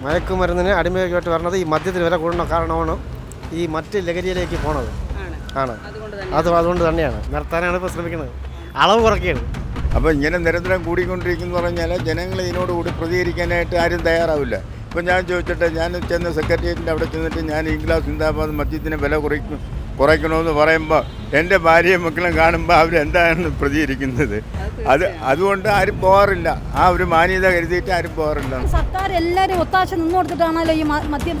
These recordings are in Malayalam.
മയക്കുമരുന്നിന് അടിമയായിട്ട് വരണത് ഈ മദ്യത്തിന് വില കൂടുന്ന കാരണമാണ് ഈ മറ്റ് ലഹരിയിലേക്ക് പോണത്. ആണ്. ആണ്. അതുകൊണ്ട് തന്നെ അത് അതുകൊണ്ട് തന്നെയാണ്. നിർത്താനാണ് ഇപ്പോൾ ശ്രമിക്കുന്നത്. അളവ് കുറയ്ക്കുകയാണ്. അപ്പോൾ ഇങ്ങനെ നിരന്തരം കൂടിക്കൊണ്ടിരിക്കുന്നു പറഞ്ഞാൽ ജനങ്ങൾ ഇതിനോടുകൂടി പ്രതികരിക്കാനായിട്ട് ആരും തയ്യാറാവില്ല. ഇപ്പം ഞാൻ ചോദിച്ചിട്ട് ഞാൻ ചെന്ന് സെക്രട്ടേറിയറ്റിന്റെ അവിടെ ചെന്നിട്ട് ഞാൻ ഈ ഗ്ലാസ് സിന്ദാബാദ് മദ്യത്തിന് വില കുറയ്ക്കും കുറയ്ക്കണമെന്ന് പറയുമ്പോൾ എന്റെ ഭാര്യയും മക്കളും കാണുമ്പോൾ അവരെന്താണ് പ്രതികരിക്കുന്നത് അത് അതുകൊണ്ട് ആരും പോകാറില്ല. ആ ഒരു മാന്യത കരുതിയിട്ട് ആരും പോകാറില്ല. സർക്കാർ എല്ലാവരും ഒത്താശ നിന്ന് കൊടുത്തിട്ടാണല്ലോ ഈ മദ്യം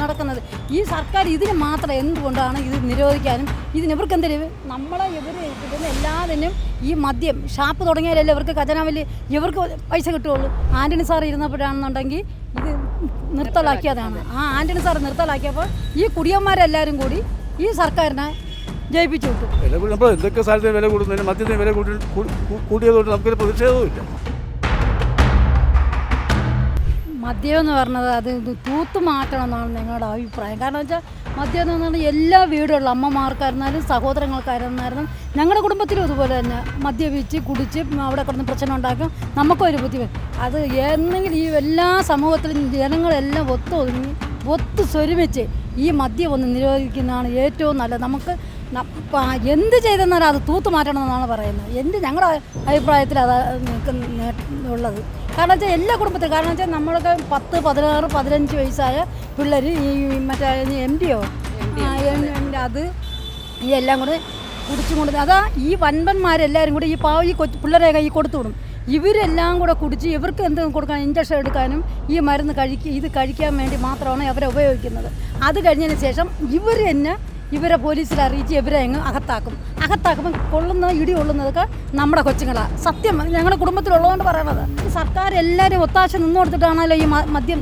നടക്കുന്നത്. ഈ സർക്കാർ ഇതിന് മാത്രം എന്തുകൊണ്ടാണ് ഇത് നിരോധിക്കാനും? ഇതിന് ഇവർക്ക് എന്തെങ്കിലും നമ്മളെ ഇവർ കിട്ടുന്ന എല്ലാത്തിനും ഈ മദ്യം ഷാപ്പ് തുടങ്ങിയാലല്ലേ ഇവർക്ക് ഖജനാവിൽ ഇവർക്ക് പൈസ കിട്ടുള്ളൂ ആന്റണി സാർ ഇരുന്നപ്പോഴാണെന്നുണ്ടെങ്കിൽ ഇത് നിർത്തലാക്കിയതാണ്. ആ ആന്റണി സാർ നിർത്തലാക്കിയപ്പോൾ ഈ കുടിയന്മാരെല്ലാവരും കൂടി ഈ സർക്കാരിനെ ജയിപ്പിച്ചു വിട്ടു. വില കൂടി നമ്മൾ എന്തൊക്കെ സാധനത്തിന് വില കൂടുന്നതിന് മദ്യത്തിന് വില കൂടി കൂ- കൂ- കൂടിയതുകൊണ്ട് നമുക്കൊരു പ്രതിഷേധവുമില്ല. മദ്യം എന്ന് പറഞ്ഞത് അത് തൂത്ത് മാറ്റണം എന്നാണ് ഞങ്ങളുടെ അഭിപ്രായം. കാരണം വെച്ചാൽ മദ്യം എന്ന് പറഞ്ഞാൽ എല്ലാ വീടുകളിലും അമ്മമാർക്കായിരുന്നാലും സഹോദരങ്ങൾക്കായിരുന്നാലും ഞങ്ങളുടെ കുടുംബത്തിലും ഇതുപോലെ തന്നെ മദ്യപിച്ച് കുടിച്ച് അവിടെ കിടന്ന് പ്രശ്നം ഉണ്ടാക്കും. നമുക്കൊരു ബുദ്ധിമുട്ട്. അത് എന്നെങ്കിലും ഈ എല്ലാ സമൂഹത്തിലും ജനങ്ങളെല്ലാം ഒത്തൊതുങ്ങി ഒത്തു സ്വരുമിച്ച് ഈ മദ്യം ഒന്ന് നിരോധിക്കുന്നതാണ് ഏറ്റവും നല്ലത്. നമുക്ക് എന്ത് ചെയ്തെന്നാലും അത് തൂത്ത് മാറ്റണം എന്നാണ് പറയുന്നത്. എന്റെ ഞങ്ങളുടെ അഭിപ്രായത്തിൽ അത് ഉള്ളത്. കാരണം വെച്ചാൽ എല്ലാ കുടുംബത്തിലും കാരണം വെച്ചാൽ നമ്മളൊക്കെ പത്ത് പതിനാറ് പതിനഞ്ച് വയസ്സായ പിള്ളേർ ഈ മറ്റേ എം ഡിയോ അത് ഈ എല്ലാം കൂടെ കുടിച്ചും കൊണ്ട് അതാ ഈ വൻപന്മാരെല്ലാവരും കൂടി ഈ പാവ ഈ കൊച്ചു പിള്ളേരെ കൈ കൊടുത്തു വിടും. ഇവരെല്ലാം കൂടെ കുടിച്ച് ഇവർക്ക് എന്തെങ്കിലും കൊടുക്കാൻ ഇഞ്ചക്ഷൻ എടുക്കാനും ഈ മരുന്ന് കഴിക്കുക ഇത് കഴിക്കാൻ വേണ്ടി മാത്രമാണ് അവരെ ഉപയോഗിക്കുന്നത്. അത് കഴിഞ്ഞതിന് ശേഷം ഇവർ തന്നെ ഇവരെ പോലീസിൽ അറിയിച്ച് ഇവരെ അങ്ങ് അകത്താക്കും. അകത്താക്കുമ്പോൾ കൊള്ളുന്ന ഇടി കൊള്ളുന്നതൊക്കെ നമ്മുടെ കൊച്ചുങ്ങളാണ് സത്യം ഞങ്ങളുടെ കുടുംബത്തിലുള്ളതുകൊണ്ട് പറയണത്. സർക്കാർ എല്ലാവരും ഒത്താശ നിന്നു കൊടുത്തിട്ടാണല്ലോ ഈ മദ്യം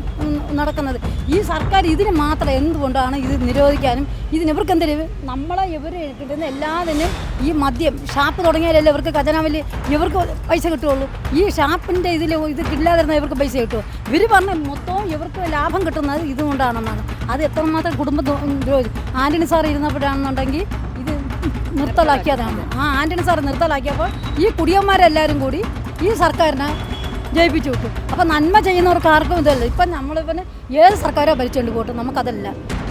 നടക്കുന്നത്. ഈ സർക്കാർ ഇതിന് മാത്രം എന്തുകൊണ്ടാണ് ഇത് നിരോധിക്കാനും ഇതിന് ഇവർക്ക് എന്തെങ്കിലും നമ്മളെ ഇവർ കിട്ടുന്ന എല്ലാത്തിനും ഈ മദ്യം ഷാപ്പ് തുടങ്ങിയാലല്ലേ ഇവർക്ക് ഖജനാവിൽ ഇവർക്ക് പൈസ കിട്ടുള്ളൂ ഈ ഷാപ്പിന്റെ ഇതിൽ ഇത് ഇല്ലാതിരുന്ന ഇവർക്ക് പൈസ കിട്ടുമോ ഇവർ പറഞ്ഞ മൊത്തവും ഇവർക്ക് ലാഭം കിട്ടുന്നത് ഇതുകൊണ്ടാണെന്നാണ്. അത് എത്രമാത്രം കുടുംബ ദ്രോഹി ആന്റണി സാർ ഇരുന്നപ്പോഴാണെന്നുണ്ടെങ്കിൽ ഇത് നിർത്തലാക്കിയതാണ്. ആ ആന്റണി സാർ നിർത്തലാക്കിയപ്പോൾ ഈ കുടിയന്മാരെല്ലാവരും കൂടി ഈ സർക്കാരിനെ ജയിപ്പിച്ചു വിട്ടു. അപ്പം നന്മ ചെയ്യുന്നവർക്ക് ആർക്കും ഇതല്ല. ഇപ്പം നമ്മളിപ്പം ഏത് സർക്കാരോ ഭരിച്ചുകൊണ്ട് പോട്ടെ നമുക്കതല്ല.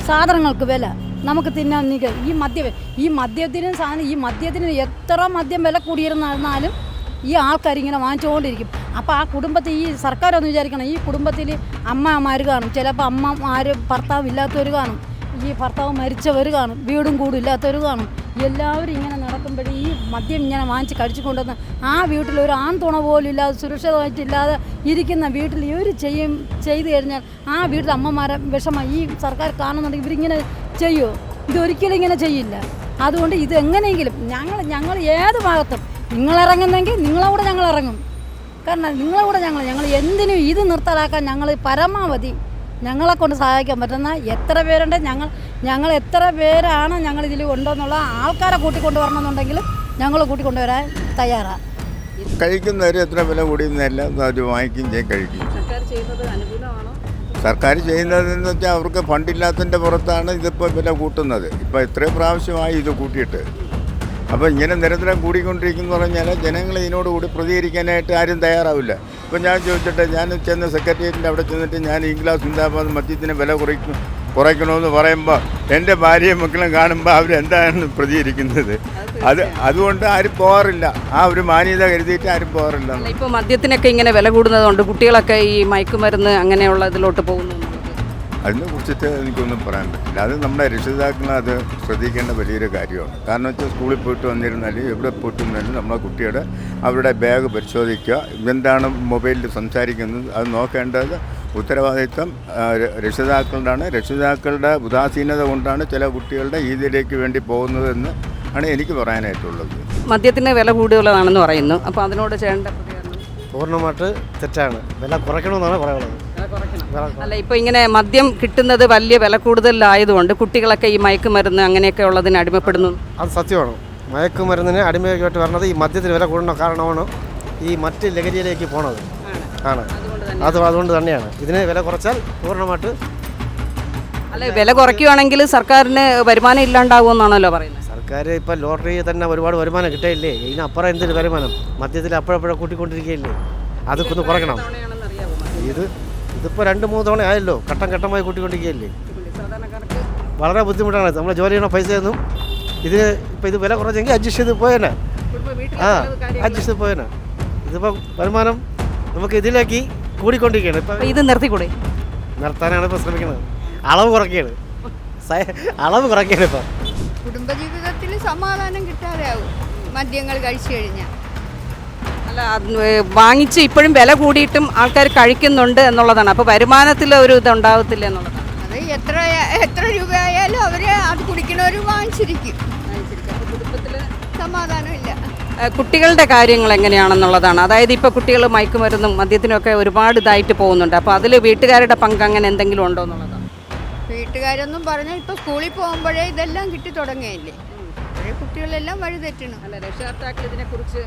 സാധനങ്ങൾക്ക് വില. നമുക്ക് തിന്നാൻ ഈ മദ്യം ഈ മദ്യത്തിനും സാധനം ഈ മദ്യത്തിന് എത്ര മദ്യം വില കൂടിയിരുന്നാലും ഈ ആൾക്കാർ ഇങ്ങനെ വാങ്ങിച്ചുകൊണ്ടിരിക്കും. അപ്പോൾ ആ കുടുംബത്തിൽ ഈ സർക്കാർ ഒന്ന് വിചാരിക്കണം ഈ കുടുംബത്തിൽ അമ്മമാർ കാണും. ചിലപ്പോൾ അമ്മമാർ ഭർത്താവ് ഇല്ലാത്തവർ കാണും. ഈ ഭർത്താവ് മരിച്ചവർ കാണും. വീടും കൂടും ഇല്ലാത്തവർ കാണും. എല്ലാവരും ഇങ്ങനെ നടക്കുമ്പോഴേ ഈ മദ്യം ഇങ്ങനെ വാങ്ങിച്ച് കഴിച്ചു കൊണ്ടുവന്ന് ആ വീട്ടിൽ ഒരു ആൺ തുണ പോലും ഇല്ലാതെ സുരക്ഷിതമായിട്ടില്ലാതെ ഇരിക്കുന്ന വീട്ടിൽ ഇവർ ചെയ്യും ചെയ്തു കഴിഞ്ഞാൽ ആ വീട്ടിൽ അമ്മമാരെ വിഷമം ഈ സർക്കാർ കാണുന്നുണ്ടെങ്കിൽ ഇവരിങ്ങനെ ചെയ്യുമോ ഇതൊരിക്കലും ഇങ്ങനെ ചെയ്യില്ല. അതുകൊണ്ട് ഇത് എങ്ങനെയെങ്കിലും ഞങ്ങൾ ഞങ്ങൾ ഏത് ഭാഗത്തും നിങ്ങളിറങ്ങുന്നെങ്കിൽ നിങ്ങളെ കൂടെ ഞങ്ങൾ ഇറങ്ങും കാരണം നിങ്ങളെ കൂടെ ഞങ്ങൾ ഞങ്ങൾ എന്തിനും ഇത് നിർത്തലാക്കാൻ ഞങ്ങൾ പരമാവധി ഞങ്ങളെ കൊണ്ട് സഹായിക്കാൻ പറ്റുന്ന എത്ര പേരുണ്ട് ഞങ്ങൾ ഞങ്ങൾ എത്ര പേരാണ് ഞങ്ങൾ ഇതിൽ ഉണ്ടെന്നുള്ള ആൾക്കാരെ കൂട്ടിക്കൊണ്ടുവരണമെന്നുണ്ടെങ്കിൽ ഞങ്ങൾ കൂട്ടിക്കൊണ്ടുവരാൻ തയ്യാറാണ് കഴിക്കുന്നവർ എത്ര വില കൂടിയെന്നെല്ലാം അവർ വാങ്ങിക്കുകയും ചെയ്യും കഴിക്കുകയും ചെയ്യും. സർക്കാർ ചെയ്യുന്നത് അനുകൂലമാണോ? സർക്കാർ ചെയ്യുന്നതെന്ന് വെച്ചാൽ അവർക്ക് ഫണ്ടില്ലാത്തതിന്റെ പുറത്താണ് ഇതിപ്പോൾ വില കൂട്ടുന്നത്. ഇപ്പോൾ ഇത്രയും പ്രാവശ്യമായി ഇത് കൂട്ടിയിട്ട്. അപ്പോൾ ഇങ്ങനെ നിരന്തരം കൂടിക്കൊണ്ടിരിക്കുന്നു പറഞ്ഞാൽ ജനങ്ങൾ ഇതിനോടുകൂടി പ്രതികരിക്കാനായിട്ട് ആരും തയ്യാറാവില്ല. ഇപ്പം ഞാൻ ചോദിച്ചിട്ട് ഞാൻ ചെന്ന സെക്രട്ടേറിയറ്റിന്റെ അവിടെ ചെന്നിട്ട് ഞാൻ ഈ ഗ്ലാസ് സിന്ദാബാദ് മദ്യത്തിന് വില കുറയ്ക്കും കുറയ്ക്കണമെന്ന് പറയുമ്പോൾ എന്റെ ഭാര്യയും മക്കളും കാണുമ്പോൾ അവരെന്താണ് പ്രതികരിക്കുന്നത്? അത് അതുകൊണ്ട് ആരും പോകാറില്ല. ആ ഒരു മാന്യത കരുതിയിട്ട് ആരും പോകാറില്ല. ഇപ്പോൾ മദ്യത്തിനൊക്കെ ഇങ്ങനെ വില കൂടുന്നതുകൊണ്ട് കുട്ടികളൊക്കെ ഈ മയക്കുമരുന്ന് അങ്ങനെയുള്ള ഇതിലോട്ട് പോകുന്നു അതിനെ കുറിച്ചിട്ട് എനിക്കൊന്നും പറയാൻ പറ്റില്ല. അത് നമ്മുടെ രക്ഷിതാക്കൾ അത് ശ്രദ്ധിക്കേണ്ട വലിയൊരു കാര്യമാണ്. കാരണം വെച്ചാൽ സ്കൂളിൽ പോയിട്ട് വന്നിരുന്നാലും എവിടെ പോയിട്ട് വന്നാലും നമ്മളെ കുട്ടിയുടെ അവരുടെ ബാഗ് പരിശോധിക്കുക. എന്താണ് മൊബൈലിൽ സംസാരിക്കുന്നത് അത് നോക്കേണ്ടത് ഉത്തരവാദിത്വം രക്ഷിതാക്കളുടെയാണ് രക്ഷിതാക്കളുടെ ഉദാസീനത കൊണ്ടാണ് ചില കുട്ടികളുടെ ഇതിലേക്ക് വേണ്ടി പോകുന്നതെന്ന് ആണ് എനിക്ക് പറയാനായിട്ടുള്ളത്. മദ്യത്തിന് വില കൂടുതലാണെന്ന് പറയുന്നു. അപ്പോൾ അതിനോട് ചെയ്യേണ്ട പ്രതികരണം? പൂർണമായിട്ട് തെറ്റാണ്. വില കുറയ്ക്കണമെന്നാണ് വില അല്ല ഇപ്പോൾ ഇങ്ങനെ മദ്യം കിട്ടുന്നത് വലിയ വില കൂടുതലായതുകൊണ്ട് കുട്ടികളൊക്കെ ഈ മയക്കുമരുന്ന് അങ്ങനെയൊക്കെ ഉള്ളതിന് അടിമപ്പെടുന്നു. അത് സത്യമാണ്. മയക്കുമരുന്നിന് അടിമയായിട്ട് വരുന്നത് ഈ മദ്യത്തിന് വില കൂടുന്ന കാരണമാണ് ഈ മറ്റ് ലഹരിയിലേക്ക് പോണത്. ആണ്. അത് അതുകൊണ്ട് തന്നെയാണ്. ഇതിന് വില കുറച്ചാൽ പൂർണമായിട്ട് അല്ല വില കുറയ്ക്കുകയാണെങ്കിൽ സർക്കാരിന് വരുമാനം ഇല്ലാണ്ടാവുമെന്നാണല്ലോ പറയുന്നത്. സർക്കാർ ഇപ്പം ലോട്ടറി തന്നെ ഒരുപാട് വരുമാനം കിട്ടിയില്ലേ? ഇതിനപ്പുറം എന്തൊരു വരുമാനം? മദ്യത്തിൽ അപ്പോഴപ്പോഴും കൂട്ടിക്കൊണ്ടിരിക്കുകയില്ലേ? അതൊക്കെ ഒന്ന് കുറയ്ക്കണം. ഇത് ഇതിപ്പോൾ രണ്ട് മൂന്ന് തവണ ആയല്ലോ. ഘട്ടം ഘട്ടമായി കൂട്ടിക്കൊണ്ടിരിക്കുകയല്ലേ? വളരെ ബുദ്ധിമുട്ടാണ് നമ്മളെ ജോലി ചെയ്യണ പൈസയൊന്നും ഇതിന് ഇപ്പോൾ ഇത് വില കുറച്ചെങ്കിൽ അഡ്ജസ്റ്റ് ചെയ്ത് പോയേനെ. ആ അഡ്ജസ്റ്റ് ചെയ്ത് പോയേനെ. ഇതിപ്പം വരുമാനം നമുക്ക് ഇതിലേക്ക് കൂടിക്കൊണ്ടിരിക്കുകയാണ്. ഇപ്പം ഇത് നിർത്തിക്കൂടെ? നിർത്താനാണ് ഇപ്പോൾ ശ്രമിക്കുന്നത്. അളവ് കുറയ്ക്കുകയാണ്. അളവ് കുറയ്ക്കുകയാണ് ഇപ്പം. കുടുംബജീവിതത്തിൽ സമാധാനം കിട്ടാതെ ആവും മദ്യങ്ങൾ കഴിച്ചു കഴിഞ്ഞാൽ. വാങ്ങിച്ച് ഇപ്പോഴും വില കൂടിയിട്ടും ആൾക്കാർ കഴിക്കുന്നുണ്ട് എന്നുള്ളതാണ്. അപ്പോൾ വരുമാനത്തിൽ ഒരു ഇത് ഉണ്ടാവത്തില്ല എന്നുള്ളതാണ്. അത് എത്ര എത്ര രൂപയായാലും അവർ അത് കുടിക്കണവർ വാങ്ങിച്ചിരിക്കും. സമാധാനമില്ല. കുട്ടികളുടെ കാര്യങ്ങൾ എങ്ങനെയാണെന്നുള്ളതാണ്. അതായത് ഇപ്പോൾ കുട്ടികൾ മയക്കുമരുന്നും മദ്യത്തിനൊക്കെ ഒരുപാട് ഇതായിട്ട് പോകുന്നുണ്ട്. അപ്പോൾ അതിൽ വീട്ടുകാരുടെ പങ്ക് അങ്ങനെ എന്തെങ്കിലും ഉണ്ടോ എന്നുള്ളതാണ്. വീട്ടുകാരൊന്നും പറഞ്ഞാൽ ഇപ്പോൾ സ്കൂളിൽ പോകുമ്പോഴേ ഇതെല്ലാം കിട്ടി തുടങ്ങിയല്ലേ? കുട്ടികളെല്ലാം വഴി തെറ്റണം അല്ല രക്ഷകർത്താക്കൾ ഇതിനെക്കുറിച്ച്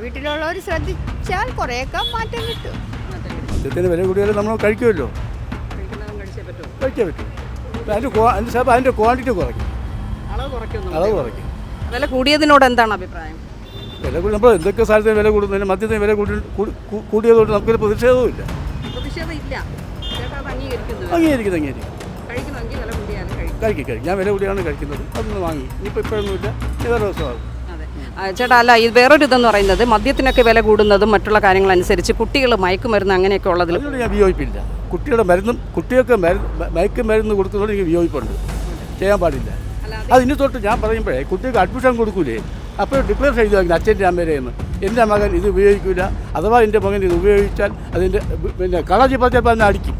വീട്ടിലുള്ളവർ ശ്രദ്ധിച്ചാൽ കുറേയൊക്കെ മാറ്റം കിട്ടും. മദ്യത്തിന് വില കൂടിയാലും നമ്മൾ കഴിക്കുമല്ലോ? കഴിക്കാൻ പറ്റും. അതിന്റെ ക്വാ അതിന്റെ ക്വാണ്ടിറ്റി കുറയ്ക്കും. അളവ് കുറയ്ക്കും വില കൂടിയതിനോട് എന്താണ് അഭിപ്രായം? വില കൂടി നമ്മൾ എന്തൊക്കെ സാധനത്തിന് വില കൂടുന്നതിന് മദ്യത്തിന് വില കൂടി കൂടിയതുകൊണ്ട് നമുക്കൊരു പ്രതിഷേധവും ഇല്ല അംഗീകരിക്കുന്നു അംഗീകരിക്കും കഴിക്കും. കഴിക്കും ഞാൻ വില കൂടിയാണ് കഴിക്കുന്നത്. അതൊന്ന് വാങ്ങി. ഇനിയിപ്പോൾ ഇപ്പോഴൊന്നുമില്ല. വേറെ ദിവസമാകും. ചേട്ടാ അല്ല ഇത് വേറൊരു ഇതെന്ന് പറയുന്നത് മദ്യത്തിനൊക്കെ വില കൂടുന്നതും മറ്റുള്ള കാര്യങ്ങൾ അനുസരിച്ച് കുട്ടികൾ മയക്കുമരുന്ന് അങ്ങനെയൊക്കെ ഉള്ളതിൽ അതിനോട് ഞാൻ വിയോജിപ്പില്ല കുട്ടിയുടെ മരുന്നും കുട്ടികൾക്ക് മരുന്ന് മയക്ക് മരുന്ന് കൊടുക്കുന്നതോട് എനിക്ക് വിയോജിപ്പുണ്ട്. ചെയ്യാൻ പാടില്ല. അത് ഇനി തൊട്ട് ഞാൻ പറയുമ്പോഴേ കുട്ടികൾക്ക് അഡ്മിഷൻ കൊടുക്കൂലേ? അപ്പോൾ ഡിക്ലെയർ ചെയ്തു വാങ്ങി അച്ഛന്റെ അമ്മേരെയെന്ന് എന്റെ മകൻ ഇത് ഉപയോഗിക്കില്ല അഥവാ എന്റെ മകൻ ഇത് ഉപയോഗിച്ചാൽ അതിന്റെ പിന്നെ കളാജി പറഞ്ഞപ്പോൾ അതിനെ അടിക്കും.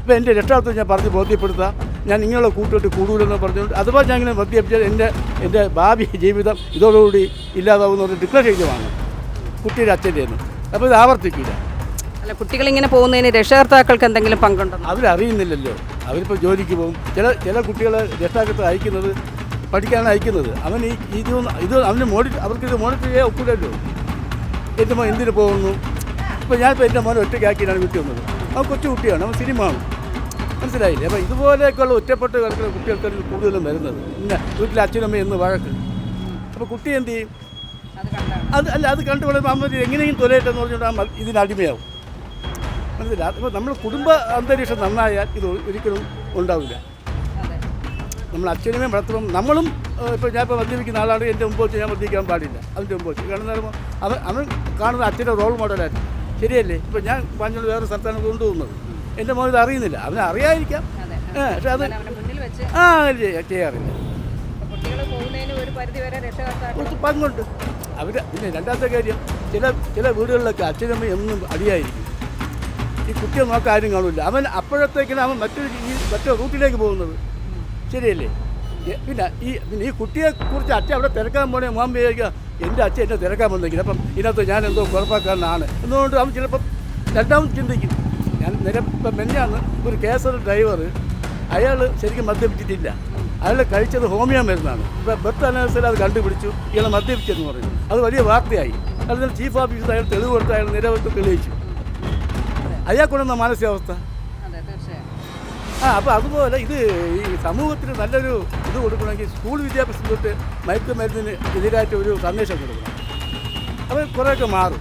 അപ്പോൾ എന്റെ രക്ഷാർത്ഥം ഞാൻ പറഞ്ഞ് ബോധ്യപ്പെടുത്താം. ഞാൻ നിങ്ങളുടെ കൂട്ടുകെട്ട് കൂടുതലെന്ന് പറഞ്ഞുകൊണ്ട് അഥവാ ഞാൻ ഇങ്ങനെ മദ്യപിച്ചാൽ എന്റെ എന്റെ ഭാവി ജീവിതം ഇതോടുകൂടി ഇല്ലാതാവുന്ന ഡിക്ലെയർ ചെയ്ത് വാങ്ങും. കുട്ടിയുടെ അച്ഛന്റെ അപ്പോൾ ഇത് ആവർത്തിക്കില്ല. അല്ല കുട്ടികൾ ഇങ്ങനെ പോകുന്നതിന് രക്ഷകർത്താക്കൾക്ക് എന്തെങ്കിലും പങ്കുണ്ടോ? അവരറിയുന്നില്ലല്ലോ. അവരിപ്പോൾ ജോലിക്ക് പോകും. ചില ചില കുട്ടികളെ രക്ഷാകർത്ത അയക്കുന്നത് പഠിക്കാനാണ് അയക്കുന്നത്. അവൻ ഈ ഇത് ഇത് അവന് മോഡി അവർക്ക് ഇത് മോണിറ്റർ ചെയ്യാൻ ഒക്കില്ലല്ലോ എന്റെ മോൻ എന്തിന് പോകുന്നു? ഇപ്പോൾ ഞാനിപ്പോൾ എന്റെ മോനെ ഒറ്റയ്ക്കാക്കിയിട്ടാണ് വീട്ടിൽ വന്നത്. അവൻ കൊച്ചു കുട്ടിയാണ്. അവൻ സിനിമ ആണ് മനസ്സിലായില്ലേ? അപ്പോൾ ഇതുപോലെയൊക്കെയുള്ള ഒറ്റപ്പെട്ട് കിടക്കുന്ന കുട്ടികൾക്ക് കൂടുതലും വരുന്നത്. പിന്നെ വീട്ടിലെ അച്ഛനമ്മ എന്ന് വഴക്ക്. അപ്പോൾ കുട്ടി എന്ത് ചെയ്യും? അത് അല്ല അത് കണ്ടു വളരെ അമ്മ എങ്ങനെയും തൊലയിട്ടെന്ന് പറഞ്ഞുകൊണ്ട് ആ മ- ഇതിന് അടിമയാവും. മനസ്സിലായി? അപ്പോൾ നമ്മൾ കുടുംബ അന്തരീക്ഷം നന്നായാൽ ഇത് ഒരിക്കലും ഉണ്ടാവില്ല. നമ്മൾ അച്ഛനുമേ വളർത്തുമ്പം നമ്മളും ഇപ്പോൾ ഞാൻ ഇപ്പോൾ മദ്യപിക്കുന്ന ആളാണ് എന്റെ മുമ്പ് വെച്ച് ഞാൻ മദ്യപിക്കാൻ പാടില്ല. അതിന്റെ മുമ്പ് വെച്ച്. കാരണം നേരം അവൻ അവൻ കാണുന്ന അച്ഛന്റെ റോൾ മോഡലായിരുന്നു ശരിയല്ലേ? ഇപ്പോൾ ഞാൻ പറഞ്ഞോളൂ വേറെ സ്ഥലത്താണ് കൊണ്ടുപോകുന്നത്. എന്റെ മോൻ ഇത് അറിയുന്നില്ല. അവന് അറിയാതിരിക്കാം. പക്ഷെ അത് ആ ചെയ്യാ- ചെയ്യാറില്ല കുറച്ച് പങ്കുണ്ട്. അവർ പിന്നെ രണ്ടാമത്തെ കാര്യം ചില ചില വീടുകളിലൊക്കെ അച്ഛനമ്മ എന്നും അടിയായിരിക്കും. ഈ കുട്ടിയെ നോക്കാൻ ആരും കാണില്ല. അവൻ അപ്പോഴത്തേക്കിനും അവൻ മറ്റൊരു ഈ മറ്റൊരു റൂട്ടിലേക്ക് പോകുന്നത്. ശരിയല്ലേ? പിന്നെ ഈ പിന്നെ ഈ കുട്ടിയെ കുറിച്ച് അച്ഛൻ അവിടെ തിരക്കാൻ പോണേ മോൻ വിചാരിക്കുക എന്റെ അച്ഛൻ എന്നെ തിരക്കാൻ വന്നെങ്കിൽ അപ്പം ഇതിനകത്ത് ഞാൻ എന്തോ കുഴപ്പക്കാരനാണ്. എന്നുകൊണ്ട് അവൻ ചിലപ്പം രണ്ടാമത് ചിന്തിക്കും. ഞാൻ നിര മെന്നാന്ന് ഒരു കേസർ ഡ്രൈവർ അയാൾ ശരിക്കും മദ്യപിച്ചിട്ടില്ല. അയാൾ കഴിച്ചത് ഹോമിയോ മരുന്നാണ്. ഇപ്പോൾ ബെർത്ത് അനാലിസിൽ അത് കണ്ടുപിടിച്ചു. ഇയാൾ മദ്യപിച്ചെന്ന് പറഞ്ഞു. അത് വലിയ വാർത്തയായി. അതിന് ചീഫ് ഓഫീസർ അയാൾ തെളിവ് കൊടുത്ത് അയാൾ നിരവധി തെളിയിച്ചു. അയാൾക്കുണ്ടെന്ന മാനസികാവസ്ഥ? ആ അപ്പോൾ അതുപോലെ ഇത് ഈ സമൂഹത്തിന് നല്ലൊരു ഇത് കൊടുക്കണമെങ്കിൽ സ്കൂൾ വിദ്യാഭ്യാസം തൊട്ട് മയക്കുമരുന്നിന് എതിരായിട്ട് ഒരു സന്ദേശം കൊടുക്കണം. അപ്പോൾ കുറേയൊക്കെ മാറും.